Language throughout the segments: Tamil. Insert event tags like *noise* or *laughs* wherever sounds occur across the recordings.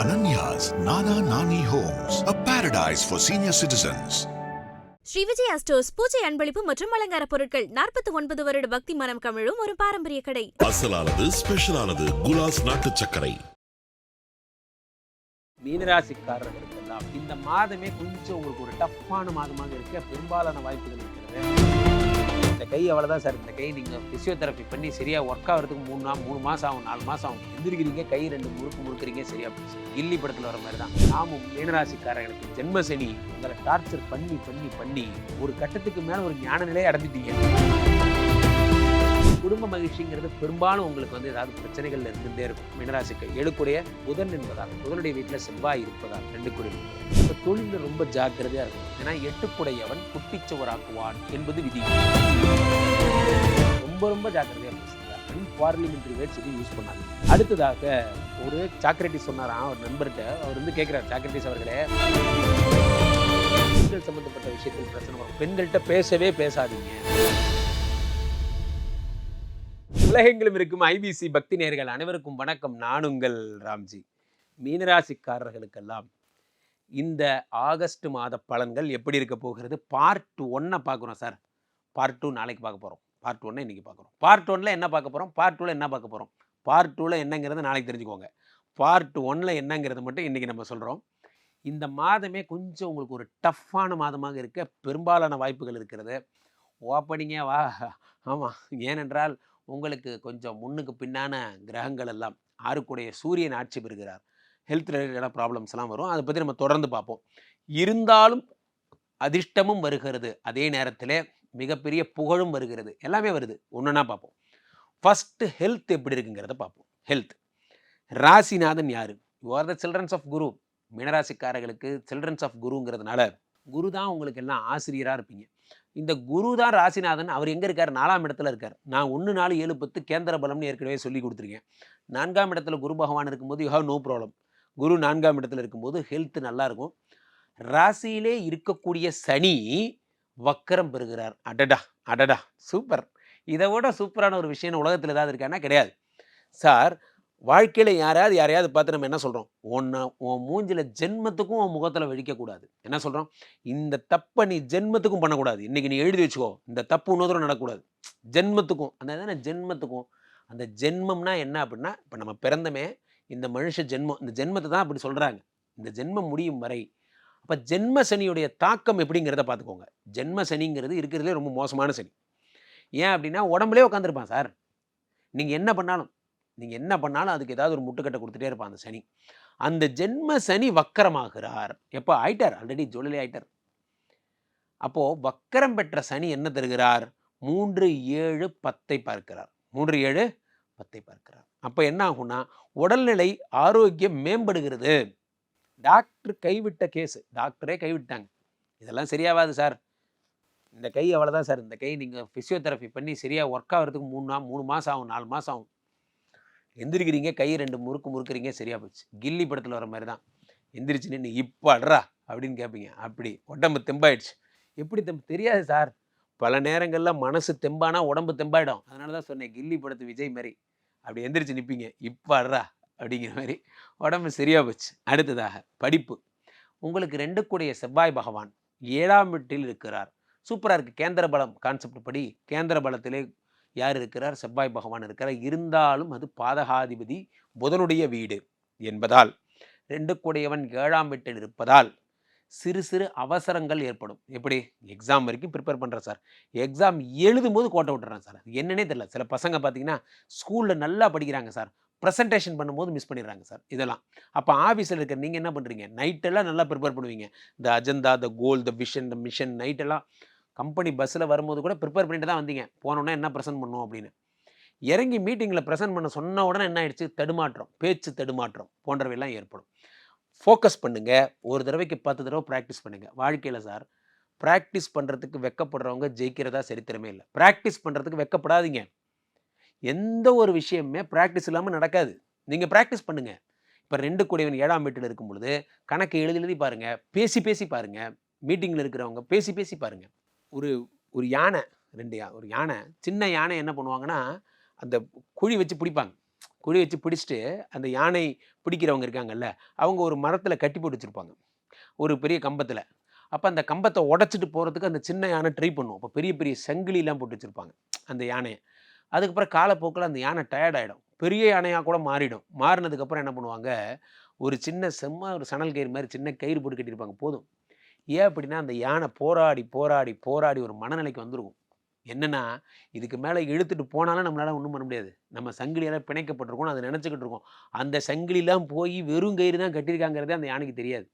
Ananya's Nana Nani Homes, a paradise for senior citizens. Shri Vijaya stores பூஜை அன்பளிப்பு மற்றும் அலங்கார பொருட்கள் நாற்பத்தி ஒன்பது வருட பக்தி மனம் கமிழும் ஒரு பாரம்பரிய கடை. அசலானது ஸ்பெஷலானது குலாஸ் நாட்டு சர்க்கரை. மீனராசிக்காரர்களுக்கெல்லாம் இந்த மாதமே கொஞ்சம் உங்களுக்கு ஒரு டஃப்பான மாதமாக இருக்க. பெரும்பாலான வாய்ப்புகள் இருக்கிறது. அவ்வளோதான் சார். இந்த கை நீங்கள் ஃபிசியோதெரப்பி பண்ணி சரியாக ஒர்க் ஆகிறதுக்கு மூணு நாள் மூணு மாதம் ஆகும் நாலு மாதம் ஆகும். எந்திரிக்கிறீங்க கை ரெண்டு முறுக்கு முறுக்குறீங்க சரியா கில்லி படத்தில் வர மாதிரி தான் நாமும் மீனராசிக்காரர்களுக்கு ஜென்மசனி உங்களை டார்ச்சர் பண்ணி பண்ணி பண்ணி ஒரு கட்டத்துக்கு மேலே ஒரு ஞான நிலையை அடைஞ்சிட்டீங்க. குடும்ப மகிழ்ச்சிங்கிறது பெரும்பாலும் உங்களுக்கு வந்து ஏதாவது பிரச்சனைகள் இருந்துகிட்டே இருக்கும். மினராசிக்கு எழுக்குடைய புதன் என்பதால் புதனுடைய வீட்டில் செவ்வாய் இருப்பதால் ரெண்டு குடில் இப்போ தொழிலில் ரொம்ப ஜாக்கிரதையாக இருக்கும் ஏன்னா எட்டுக்குடையவன் குட்டிச்சுவராக்குவான் என்பது விதி. ரொம்ப ரொம்ப ஜாக்கிரதையாக பேசுங்க. அன்பார்லிமெண்ட்ரி வேர்ட்ஸ் இது யூஸ் பண்ணாங்க அடுத்ததாக ஒரு சாக்ரட்டிஸ் சொன்னாராம் ஒரு நண்பர்கிட்ட. அவர் வந்து கேட்குறாரு சாக்ரட்டிஸ் அவர்களே பெண்கள் சம்பந்தப்பட்ட விஷயத்தில் பிரச்சனை வரும். பெண்கள்கிட்ட பேசவே பேசாதீங்க. உலகெங்கிலும் இருக்கும் ஐபிசி பக்தி நேர்கள் அனைவருக்கும் வணக்கம். நான் உங்கள் ராம்ஜி. மீனராசிக்காரர்களுக்கெல்லாம் இந்த ஆகஸ்ட் மாத பலன்கள் எப்படி இருக்க போகிறது? பார்ட் ஒன்னை பார்க்குறோம் சார் பார்ட் டூ நாளைக்கு பார்க்க போகிறோம் பார்ட் ஒன்னை இன்றைக்கி பார்க்குறோம் பார்ட் ஒன்னில் என்ன பார்க்க போகிறோம் பார்ட் டூவில் என்ன பார்க்க போகிறோம் பார்ட் டூவில் என்னங்கிறத நாளைக்கு தெரிஞ்சுக்கோங்க. பார்ட் ஒன்னில் என்னங்கிறது மட்டும் இன்றைக்கி நம்ம சொல்கிறோம் இந்த மாதமே கொஞ்சம் உங்களுக்கு ஒரு டஃப்பான மாதமாக இருக்க பெரும்பாலான வாய்ப்புகள் இருக்கிறது. ஓப்பனிங்கே வா. ஆமாம் ஏனென்றால் உங்களுக்கு கொஞ்சம் முன்னுக்கு பின்னான கிரகங்கள் எல்லாம் ஆறுக்குடைய சூரியன் ஆட்சி பெறுகிறார். ஹெல்த் ரிலேட்டடான ப்ராப்ளம்ஸ் எல்லாம் வரும். அதை பற்றி நம்ம தொடர்ந்து பார்ப்போம். இருந்தாலும் அதிர்ஷ்டமும் வருகிறது. அதே நேரத்தில் மிகப்பெரிய புகழும் வருகிறது. எல்லாமே வருது. ஒன்றுனா பார்ப்போம். ஃபஸ்ட்டு ஹெல்த் எப்படி இருக்குங்கிறத பார்ப்போம். ஹெல்த் ராசிநாதன் யார்? You are the childrens of Guru. மீனராசிக்காரர்களுக்கு சில்ட்ரன்ஸ் ஆஃப் குருங்கிறதுனால குரு தான் உங்களுக்கு எல்லாம் ஆசிரியராக இருப்பீங்க. இந்த குரு தான் ராசிநாதன். அவர் எங்கே இருக்கார்? நாலாம் இடத்துல இருக்கார். நான் ஒன்று நாலு ஏழு பத்து கேந்திர பலம்னு ஏற்கனவே சொல்லி கொடுத்துருக்கேன். நான்காம் இடத்துல குரு பகவான் இருக்கும்போது you have no problem Guru நான்காம் இடத்துல இருக்கும்போது ஹெல்த் நல்லா இருக்கும் ராசியிலே இருக்கக்கூடிய சனி வக்கரம் பெறுகிறார். அடடா அடடா சூப்பர் இதை விட சூப்பரான ஒரு விஷயம் உலகத்தில் ஏதாவது இருக்கான்னா கிடையாது. சார் வாழ்க்கையில் யாரையாவது யாரையாவது பார்த்து நம்ம என்ன சொல்கிறோம் உன்னை உன் மூஞ்சில் ஜென்மத்துக்கும் உன் முகத்தில் வெடிக்கக்கூடாது. என்ன சொல்கிறோம் இந்த தப்பை நீ ஜென்மத்துக்கும் பண்ணக்கூடாது. இன்றைக்கி நீ எழுதி வச்சுக்கோ இந்த தப்பு இன்னொரு நடக்கக்கூடாது. ஜென்மத்துக்கும் அந்த தானே ஜென்மத்துக்கும். அந்த ஜென்மம்னா என்ன அப்படின்னா இப்போ நம்ம பிறந்தமே இந்த மனுஷ ஜென்மம் இந்த ஜென்மத்தை தான் அப்படி சொல்கிறாங்க இந்த ஜென்மம் முடியும் வரை. அப்போ ஜென்ம சனியுடைய தாக்கம் எப்படிங்கிறத பார்த்துக்கோங்க. ஜென்ம சனிங்கிறது இருக்கிறதுலே ரொம்ப மோசமான சனி. ஏன் அப்படின்னா உடம்புலே உட்காந்துருப்பான் சார். நீங்கள் என்ன பண்ணாலும் நீங்கள் என்ன பண்ணாலும் அதுக்கு ஏதாவது ஒரு முட்டுக்கட்டை கொடுத்துட்டே இருப்பான் அந்த சனி. அந்த ஜென்ம சனி வக்கரமாகிறார். எப்போ? ஆயிட்டார். ஆல்ரெடி ஜுவலி ஆயிட்டார். அப்போது வக்கரம் பெற்ற சனி என்ன தருகிறார்? மூன்று ஏழு பத்தை பார்க்கிறார். மூன்று ஏழு பத்தை பார்க்கிறார். அப்போ என்ன ஆகும்னா உடல்நிலை ஆரோக்கியம் மேம்படுகிறது. டாக்டர் கைவிட்ட கேஸு டாக்டரே கைவிட்டாங்க. இதெல்லாம் சரியாகாது சார் இந்த கை அவ்வளோதான் சார் இந்த கை நீங்கள் ஃபிசியோதெரப்பி பண்ணி சரியாக ஒர்க் ஆகிறதுக்கு மூணு மூணு மாதம் ஆகும் நாலு மாதம் ஆகும். எந்திரிக்கிறீங்க கை ரெண்டு முறுக்கு முறுக்குறீங்க சரியாக போச்சு. கில்லி படத்தில் வர மாதிரி தான். எந்திரிச்சு நின்று இப்போ அட்றா அப்படின்னு கேட்பீங்க அப்படி. உடம்பு தெம்பாயிடுச்சு. எப்படி தெம்பு தெரியாது சார். பல நேரங்களில் மனசு தெம்பானா உடம்பு தெம்பாயிடும். அதனால தான் சொன்னேன் கில்லி படத்து விஜய் மாதிரி. அப்படி எந்திரிச்சு நிற்பீங்க இப்போ அட்றா அப்படிங்கிற மாதிரி. உடம்பு சரியாக போச்சு. அடுத்ததாக படிப்பு. உங்களுக்கு ரெண்டு கூடிய செவ்வாய் பகவான் ஏழாம் வீட்டில் இருக்கிறார். சூப்பராக இருக்குது கேந்திர பலம் கான்செப்ட் படி கேந்திர பலத்திலே யார் இருக்கிறார்? செவ்வாய் பகவான் இருக்கிறார். இருந்தாலும் அது பாதகாதிபதி புதனுடைய வீடு என்பதால் ரெண்டு கூடையவன் ஏழாம் வீட்டில் இருப்பதால் சிறு சிறு அவசரங்கள் ஏற்படும். எப்படி? எக்ஸாம் வரைக்கும் ப்ரிப்பேர் பண்ணுறேன் சார் எக்ஸாம் எழுதும் போது கோட்டை விட்டுறேன் சார் அது என்னன்னே தெரியல. சில பசங்க பார்த்தீங்கன்னா ஸ்கூலில் நல்லா படிக்கிறாங்க சார் ப்ரெசன்டேஷன் பண்ணும்போது மிஸ் பண்ணிடுறாங்க சார் இதெல்லாம். அப்போ ஆஃபீஸில் இருக்கிற நீங்கள் என்ன பண்ணுறீங்க நைட்டெல்லாம் நல்லா ப்ரிப்பேர் பண்ணுவீங்க. இந்த agenda the goal the vision the mission நைட்டெல்லாம் கம்பெனி பஸ்ஸில் வரும்போது கூட ப்ரிப்பேர் பண்ணிட்டு தான் வந்தீங்க. போனோன்னே என்ன ப்ரெசென்ட் பண்ணுவோம் அப்படின்னு. இறங்கி மீட்டிங்கில் ப்ரெசென்ட் பண்ண சொன்ன உடனே என்ன ஆயிடுச்சு? தடுமாற்றம் பேச்சு தடுமாற்றம் போன்றவையெல்லாம் ஏற்படும். ஃபோக்கஸ் பண்ணுங்கள் ஒரு தடவைக்கு பத்து தடவை ப்ராக்டிஸ் பண்ணுங்கள் வாழ்க்கையில் சார் ப்ராக்டிஸ் பண்ணுறதுக்கு வெக்கப்படுறவங்க ஜெயிக்கிறதா சரித்திரமே இல்லை. ப்ராக்டிஸ் பண்ணுறதுக்கு வெக்கப்படாதீங்க. எந்த ஒரு விஷயமே ப்ராக்டிஸ் இல்லாமல் நடக்காது. நீங்கள் ப்ராக்டிஸ் பண்ணுங்கள் இப்போ ரெண்டு கூடியவன் ஏழாம் வீட்டில் இருக்கும் பொழுது கணக்கு எழுதி எழுதி பாருங்கள் பேசி பேசி பாருங்கள் மீட்டிங்கில் இருக்கிறவங்க பேசி பேசி பாருங்கள் ஒரு ஒரு யானை ரெண்டு யா ஒரு யானை சின்ன யானை என்ன பண்ணுவாங்கன்னா அந்த குழி வச்சு பிடிப்பாங்க. குழி வச்சு பிடிச்சிட்டு அந்த யானை பிடிக்கிறவங்க இருக்காங்கல்ல அவங்க ஒரு மரத்தில் கட்டி போட்டு வச்சுருப்பாங்க. ஒரு பெரிய கம்பத்தில். அப்போ அந்த கம்பத்தை உடச்சிட்டு போகிறதுக்கு அந்த சின்ன யானை ட்ரை பண்ணுவோம் அப்போ பெரிய பெரிய சங்கிலிலாம் போட்டு வச்சுருப்பாங்க அந்த யானையை. அதுக்கப்புறம் காலப்போக்கில் அந்த யானை டயர்ட் ஆகிடும் பெரிய யானையாக கூட மாறிடும். மாறினதுக்கப்புறம் என்ன பண்ணுவாங்க ஒரு சின்ன செம்ம ஒரு சணல் கயிறு மாதிரி சின்ன கயிறு போட்டு கட்டியிருப்பாங்க போதும். ஏன் அப்படின்னா அந்த யானை போராடி போராடி போராடி ஒரு மனநிலைக்கு வந்துருக்கும். என்னென்னா இதுக்கு மேலே இழுத்துட்டு போனாலும் நம்மளால் ஒன்றும் பண்ண முடியாது. நம்ம சங்கிலியால் பிணைக்கப்பட்டிருக்கோம் அதை நினச்சிக்கிட்டு இருக்கோம் அந்த சங்கிலிலாம் போய் வெறும் கயிறு தான் கட்டியிருக்காங்கிறதே அந்த யானைக்கு தெரியாது.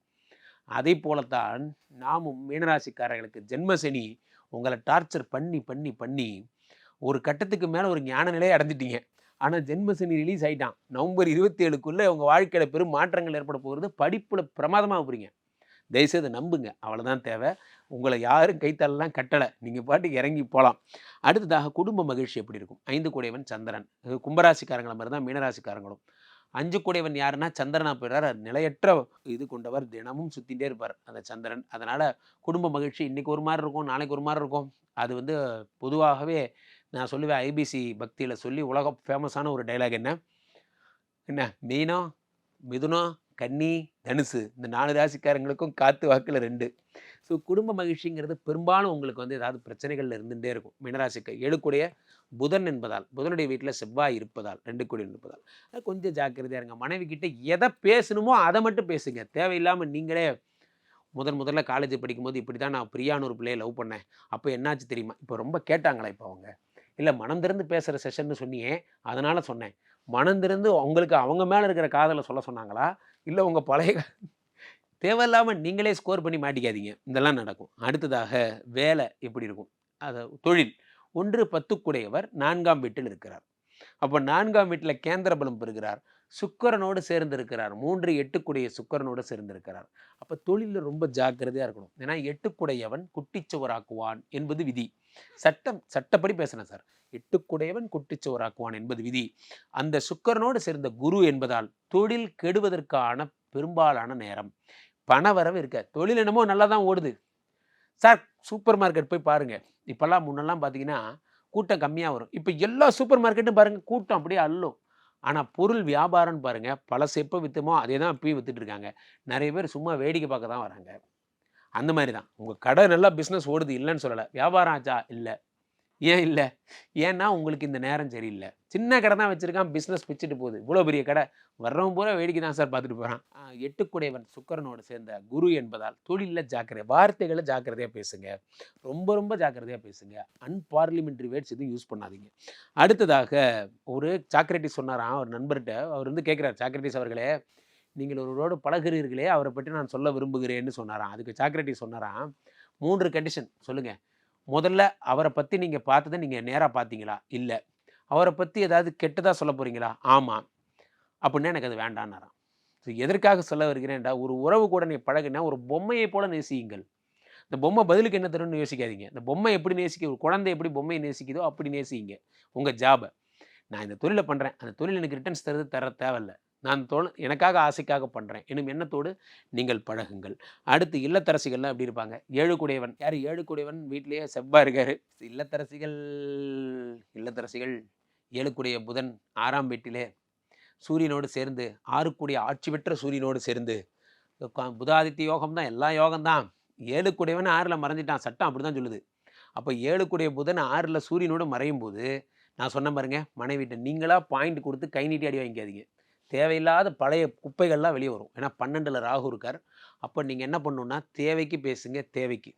அதே போலத்தான் நாமும் மீனராசிக்காரர்களுக்கு ஜென்மசனி உங்களை டார்ச்சர் பண்ணி பண்ணி பண்ணி ஒரு கட்டத்துக்கு மேலே ஒரு ஞான நிலையை அடைஞ்சிட்டீங்க. ஆனால் ஜென்மசனி ரிலீஸ் ஆகிட்டான் நவம்பர் இருபத்தி ஏழுக்குள்ளே உங்கள் வாழ்க்கையில் பெரும் மாற்றங்கள் ஏற்பட போகிறது படிப்பில் பிரமாதமாக போகிறீங்க தயவுசெய்து நம்புங்க. அவ்வளோதான் தேவை. உங்களை யாரும் கைத்தாலெல்லாம் கட்டலை. நீங்கள் பாட்டுக்கு இறங்கி போகலாம் அடுத்ததாக குடும்ப மகிழ்ச்சி எப்படி இருக்கும்? ஐந்து கூடையவன் சந்திரன். கும்பராசிக்காரங்களை கும்பராசிக்காரங்கள மாதிரி தான் மீனராசிக்காரங்களும். அஞ்சு கூடையவன் யாருன்னா சந்திரனா போயிடுறார். நிலையற்ற இது கொண்டவர். தினமும் சுற்றிகிட்டே இருப்பார் அந்த சந்திரன். அதனால் குடும்ப மகிழ்ச்சி இன்றைக்கி ஒரு மாதிரி இருக்கும். நாளைக்கு ஒரு மாதிரி இருக்கும். அது வந்து பொதுவாகவே நான் சொல்லுவேன். ஐபிசி பக்தியில் சொல்லி உலக ஃபேமஸான ஒரு டைலாக் என்ன? என்ன? மீனோ? மிதுனம் கன்னி தனுசு இந்த நாலு ராசிக்காரங்களுக்கும் காத்து வாக்கில் ரெண்டு. ஸோ குடும்ப மகிழ்ச்சிங்கிறது பெரும்பாலும் உங்களுக்கு வந்து ஏதாவது பிரச்சனைகள் இருந்துகிட்டே இருக்கும். மீனராசிக்கு எழுக்குடைய புதன் என்பதால் புதனுடைய வீட்டில் செவ்வாய் இருப்பதால் ரெண்டு கோடி இருப்பதால். அது கொஞ்சம் ஜாக்கிரதையாக இருங்க. மனைவி கிட்ட எதை பேசணுமோ அதை மட்டும் பேசுங்க. தேவையில்லாமல் நீங்களே முதன் முதல்ல காலேஜ் படிக்கும்போது இப்படி தான் நான் பிரியான்னு ஒரு பிள்ளையை லவ் பண்ணேன். அப்போ என்னாச்சு தெரியுமா? இப்போ ரொம்ப கேட்டாங்களா இப்போ அவங்க? இல்லை மனம் திறந்து பேசுகிற செஷன்னு சொன்னியே அதனால் சொன்னேன். மனம் திறந்து அவங்களுக்கு அவங்க மேலே இருக்கிற காதலை சொல்ல சொன்னாங்களா? இல்லை உங்கள் பழைய *laughs* தேவையில்லாமல் நீங்களே ஸ்கோர் பண்ணி மாட்டிக்காதீங்க. இதெல்லாம் நடக்கும். அடுத்ததாக வேலை எப்படி இருக்கும்? அது தொழில். ஒன்று பத்துக்குடையவர் நான்காம் வீட்டில் இருக்கிறார். அப்போ நான்காம் வீட்டில் கேந்திர பலம் பெறுகிறார். சுக்கரனோடு சேர்ந்திருக்கிறார் மூன்று எட்டுக்குடைய சுக்கரனோடு சேர்ந்திருக்கிறார் அப்போ தொழிலில் ரொம்ப ஜாக்கிரதையாக இருக்கணும். ஏன்னா எட்டுக்குடையவன் குட்டிச்சுவராக்குவான் என்பது விதி. சட்டம் சட்டப்படி பேசுனேன் சார். எட்டுக்குடையவன் குட்டிச்சோறாக்குவான் என்பது விதி. அந்த சுக்கரனோடு சேர்ந்த குரு என்பதால் தொழில் கெடுவதற்கான பெரும்பாலான நேரம். பணவரவு இருக்க தொழில் என்னமோ நல்லா தான் ஓடுது. சார் சூப்பர் மார்க்கெட் போய் பாருங்க. இப்போல்லாம் முன்னெல்லாம் பார்த்தீங்கன்னா கூட்டம் கம்மியாக வரும். இப்போ எல்லா சூப்பர் மார்க்கெட்டும் பாருங்கள் கூட்டம் அப்படியே அள்ளும். ஆனால் பொருள் வியாபாரம்னு பாருங்கள் பழசு எப்போ விற்றுமோ அதே தான் இப்பயும் விற்றுட்டு இருக்காங்க. நிறைய பேர் சும்மா வேடிக்கை பார்க்க தான் வராங்க. அந்த மாதிரி தான். உங்கள் கடை நல்லா பிஸ்னஸ் ஓடுது இல்லைன்னு சொல்லலை. வியாபாரம் ஆச்சா? இல்லை. ஏன் இல்லை? ஏன்னா உங்களுக்கு இந்த நேரம் சரியில்லை. சின்ன கடை தான் வச்சுருக்கான் பிஸ்னஸ் பிச்சுட்டு போகுது. இவ்வளோ பெரிய கடை. வர்றவன் பூரா வேடிக்கை தான் சார் பார்த்துட்டு போகிறான் எட்டுக்குடையவன் சுக்கரனோடு சேர்ந்த குரு என்பதால் தொழிலில் ஜாக்கிரதை வார்த்தைகளை ஜாக்கிரதையாக பேசுங்க. ரொம்ப ரொம்ப ஜாக்கிரதையாக பேசுங்க. அன்பார்லிமெண்ட்ரி வேர்ட்ஸ் எதுவும் யூஸ் பண்ணாதீங்க. அடுத்ததாக ஒரு சாக்ரட்டிஸ் சொன்னாராம் ஒரு நண்பர்கிட்ட. அவர் வந்து கேட்குறாரு சாக்ரட்டிஸ் அவர்களே நீங்கள் ஒருவரோடு பழகிறீர்களே அவரை பற்றி நான் சொல்ல விரும்புகிறேன்னு சொன்னாராம். அதுக்கு சாக்ரட்டி சொன்னாராம் மூன்று கண்டிஷன் சொல்லுங்கள் முதல்ல அவரை பற்றி நீங்கள் பார்த்ததை நீங்கள் நேராக பார்த்தீங்களா? இல்லை. அவரை பற்றி ஏதாவது கெட்டதாக சொல்ல போகிறீங்களா ஆமாம் அப்படின்னா எனக்கு அது வேண்டான்னாராம் ஸோ எதற்காக சொல்ல வருகிறேன்டா ஒரு உறவு கூட நீ பழகினா ஒரு பொம்மையை போல நேசியுங்கள். இந்த பொம்மை பதிலுக்கு என்ன தரும்னு யோசிக்காதீங்க. இந்த பொம்மை எப்படி நேசிக்க ஒரு குழந்தை எப்படி பொம்மையை நேசிக்குதோ அப்படி நேசிங்க உங்கள் ஜாபை நான் இந்த தொழிலை பண்ணுறேன் அந்த தொழில் எனக்கு ரிட்டர்ன்ஸ் தருது தர தேவையில்ல. நான் தொழில் எனக்காக ஆசைக்காக பண்ணுறேன் என்னும் எண்ணத்தோடு நீங்கள் பழகுங்கள். அடுத்து இல்லத்தரசிகள்லாம் எப்படி இருப்பாங்க? ஏழு குடையவன் யார்? ஏழு குடையவன் வீட்டிலேயே செவ்வாய் இருக்காரு. இல்லத்தரசிகள் இல்லத்தரசிகள் ஏழுக்குடைய புதன் ஆறாம் வீட்டிலே சூரியனோடு சேர்ந்து ஆறுக்குடைய ஆட்சி பெற்ற சூரியனோடு சேர்ந்து உக்கா- புதாதித்ய யோகம் தான் எல்லா யோகம்தான் ஏழுக்குடையவன் ஆறில் மறைஞ்சிட்டான். சட்டம் அப்படி தான் சொல்லுது. அப்போ ஏழுக்குடைய புதன் ஆறில் சூரியனோடு மறையும் போது நான் சொன்ன பாருங்க மனைவிட்ட நீங்களாக பாயிண்ட் கொடுத்து கை நீட்டி அடி வாங்கிக்காதீங்க. தேவையில்லாத பழைய குப்பைகள்லாம் வெளியே வரும். ஏன்னா பன்னெண்டில் ராகு இருக்கார். அப்போ நீங்கள் என்ன பண்ணணுன்னா தேவைக்கு பேசுங்க தேவைக்கு.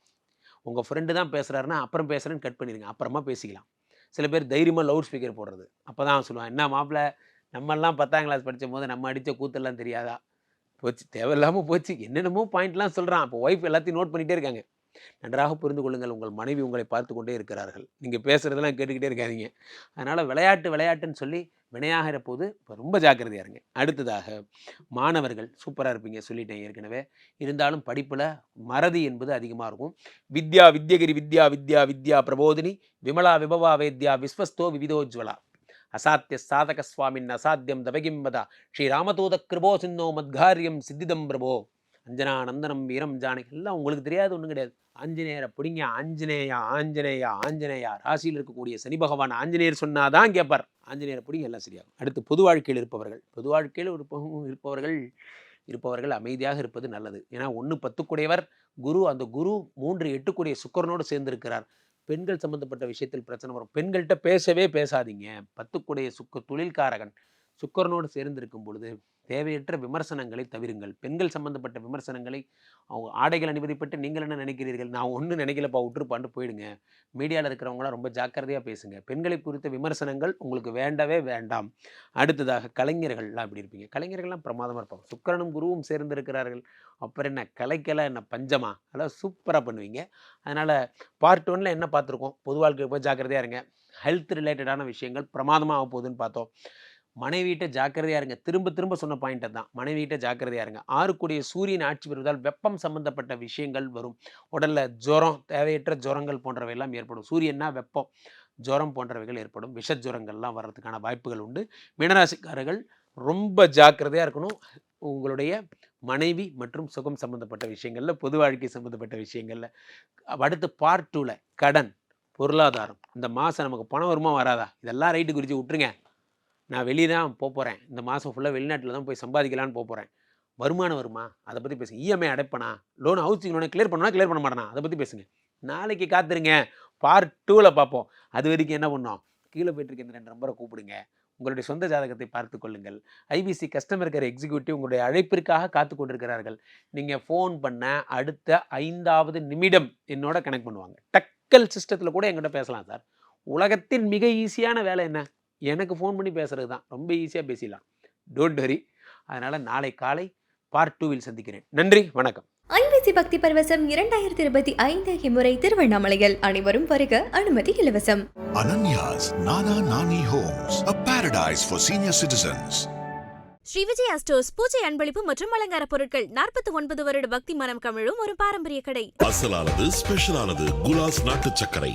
உங்கள் ஃப்ரெண்டு தான் பேசுகிறாருன்னா அப்புறம் பேசுகிறேன்னு கட் பண்ணிடுங்க அப்புறமா பேசிக்கலாம். சில பேர் தைரியமாக லவுட் ஸ்பீக்கர் போடுறது. அப்போ தான் சொல்லுவான் என்ன மாப்பிள்ள நம்மெல்லாம் பத்தாம் கிளாஸ் படித்த போது நம்ம அடித்த கூத்தெல்லாம் தெரியாதா? போச்சு. தேவையில்லாமல் போச்சு. என்னென்னமோ பாயிண்ட்லாம் சொல்கிறான் அப்போ ஒய்ஃப் எல்லாத்தையும் நோட் பண்ணிகிட்டே இருக்காங்க. நன்றாக புரிந்து கொள்ளுங்கள். உங்கள் மனைவி உங்களை பார்த்து கொண்டே இருக்கிறார்கள். நீங்கள் பேசுகிறதெல்லாம் கேட்டுக்கிட்டே இருக்காதீங்க. அதனால் விளையாட்டு விளையாட்டுன்னு சொல்லி வினையாகிற போது இப்போ ரொம்ப ஜாக்கிரதையாக இருங்க. அடுத்ததாக மாணவர்கள் சூப்பராக இருப்பீங்க சொல்லிட்டேன் ஏற்கனவே. இருந்தாலும் படிப்பில் மறதி என்பது அதிகமாக இருக்கும். வித்யா வித்யகிரி வித்யா வித்யா வித்யா பிரபோதினி விமலா விபவா வேத்யா விஸ்வஸ்தோ விவிதோஜ்வலா அசாத்திய சாதக சுவாமின் அசாத்தியம் தவகிம்பதா ஸ்ரீராமதூத ஸ்ரீ ராமதூத கிருபோ சின்னோ மத்காரியம் சித்திதம் பிரபோ. அஞ்சனா நந்தனம் வீரம் ஜானகி எல்லாம் உங்களுக்கு தெரியாது ஒன்றும் கிடையாது. ஆஞ்சநேயரை பிடிங்க ஆஞ்சநேயா ஆஞ்சநேயா ஆஞ்சநேயா ராசியில் இருக்கக்கூடிய சனி பகவான் ஆஞ்சநேயர் சொன்னாதான் கேட்பார் ஆஞ்சநேயரை பிடிங்க எல்லாம் சரியாகும். அடுத்து பொது வாழ்க்கையில் இருப்பவர்கள். பொது வாழ்க்கையில் இருப்ப- இருப்பவர்கள் இருப்பவர்கள் அமைதியாக இருப்பது நல்லது. ஏன்னா ஒன்று பத்துக்குடையவர் குரு அந்த குரு மூன்று எட்டுக்குடைய சுக்கரனோடு சேர்ந்திருக்கிறார். பெண்கள் சம்பந்தப்பட்ட விஷயத்தில் பிரச்சனை வரும். பெண்கள்கிட்ட பேசவே பேசாதீங்க. பத்துக்குடைய சுக்க தொழில்காரகன் சுக்கரனோடு சேர்ந்திருக்கும் பொழுது தேவையற்ற விமர்சனங்களை தவிருங்கள். பெண்கள் சம்பந்தப்பட்ட விமர்சனங்களை அவங்க ஆடைகள் அணிவதை பற்றி நீங்கள் என்ன நினைக்கிறீர்கள்? நான் ஒன்றும் நினைக்கலப்பா உற்றுப்பாண்டு போயிடுங்க. மீடியாவில் இருக்கிறவங்களாம் ரொம்ப ஜாக்கிரதையாக பேசுங்க. பெண்களை குறித்த விமர்சனங்கள் உங்களுக்கு வேண்டவே வேண்டாம். அடுத்ததாக கலைஞர்கள்லாம் இப்படி இருப்பீங்க. கலைஞர்கள்லாம் பிரமாதமாக இருப்பாங்க. சுக்கிரனும் குருவும் சேர்ந்திருக்கிறார்கள். அப்புறம் என்ன கலைக்கெல்லாம் என்ன பஞ்சமா? அதெல்லாம் சூப்பராக பண்ணுவீங்க. அதனால் பார்ட் ஒனில் என்ன பார்த்துருக்கோம்? பொது வாழ்க்கை போய் ஜாக்கிரதையாக இருங்க. ஹெல்த் ரிலேட்டடான விஷயங்கள் பிரமாதமாக போகுதுன்னு பார்த்தோம். மனைவியிட்ட ஜாக்கிரதையாக இருங்க. திரும்ப திரும்ப சொன்ன பாயிண்ட் தான் மனைவியிட்ட ஜாக்கிரதையாக இருங்க. ஆறுக்குடைய சூரியன் ஆட்சி பெறுவதால் வெப்பம் சம்பந்தப்பட்ட விஷயங்கள் வரும். உடலில் ஜுரம் தேவையற்ற ஜுரங்கள் போன்றவை எல்லாம் ஏற்படும். சூரியன்னா வெப்பம் ஜுரம் போன்றவைகள் ஏற்படும். விஷ ஜுரங்கள்லாம் வர்றதுக்கான வாய்ப்புகள் உண்டு. மீனராசிக்காரர்கள் ரொம்ப ஜாக்கிரதையாக இருக்கணும். உங்களுடைய மனைவி மற்றும் சுகம் சம்மந்தப்பட்ட விஷயங்களில் பொது வாழ்க்கை சம்மந்தப்பட்ட விஷயங்களில். அடுத்து பார்ட் டூவில் கடன் பொருளாதாரம். இந்த மாதம் நமக்கு பணம் வருமா வராதா? இதெல்லாம் ரைட்டு குறித்து விட்டுருங்க. நான் வெளியே தான் போக போகிறேன் இந்த மாதம் ஃபுல்லாக வெளிநாட்டில் தான் போய் சம்பாதிக்கலான்னு போக போகிறேன் வருமானம் வருமா? அதை பற்றி பேசுங்க இஎம்ஐ அடைப்பனா? லோன் ஹவுசிங் லோனை கிளியர் பண்ணா கிளியர் பண்ண மாட்டேனா? அதை பற்றி பேசுங்க. நாளைக்கு காத்துருங்க. பார்ட் டூவில் பார்ப்போம் அது வரைக்கும் என்ன பண்ணோம்? கீழே போயிட்டு இருக்க இந்த ரெண்டு நம்பரை கூப்பிடுங்க. உங்களுடைய சொந்த ஜாதகத்தை பார்த்து கொள்ளுங்கள். ஐபிசி கஸ்டமர் கேர் எக்ஸிக்யூட்டிவ் உங்களுடைய அழைப்பிற்காக காத்து கொண்டிருக்கிறார்கள். நீங்கள் ஃபோன் பண்ண அடுத்த ஐந்தாவது நிமிடம் என்னோட கனெக்ட் பண்ணுவாங்க. டக்கல் சிஸ்டத்தில் கூட எங்கிட்ட பேசலாம் சார் உலகத்தின் மிக ஈஸியான வேலை என்ன? எனக்கு ஃபோன் பண்ணி பேசுறது தான் ரொம்ப ஈஸியாக பேசிடலாம். டோன்ட் வரி அதனால் நாளை காலை பார்ட் டூவில் சந்திக்கிறேன். நன்றி வணக்கம். ஐபிசி பக்தி பரவசம் இரண்டாயிரத்தி இருபத்தி ஐந்து இம்முறை திருவண்ணாமலையில். அனைவரும் வருக அனுமதி இலவசம். Ananya's Nana Nani Homes, a paradise for senior citizens. Shri Vijaya stores பூஜை அன்பளிப்பு மற்றும் அலங்கார பொருட்கள் நாற்பத்தி ஒன்பது வருட பக்தி மனம் கமிழும் ஒரு பாரம்பரிய கடை. அசலானது ஸ்பெஷலானது குலாஸ் நாட்டு சர்க்கரை.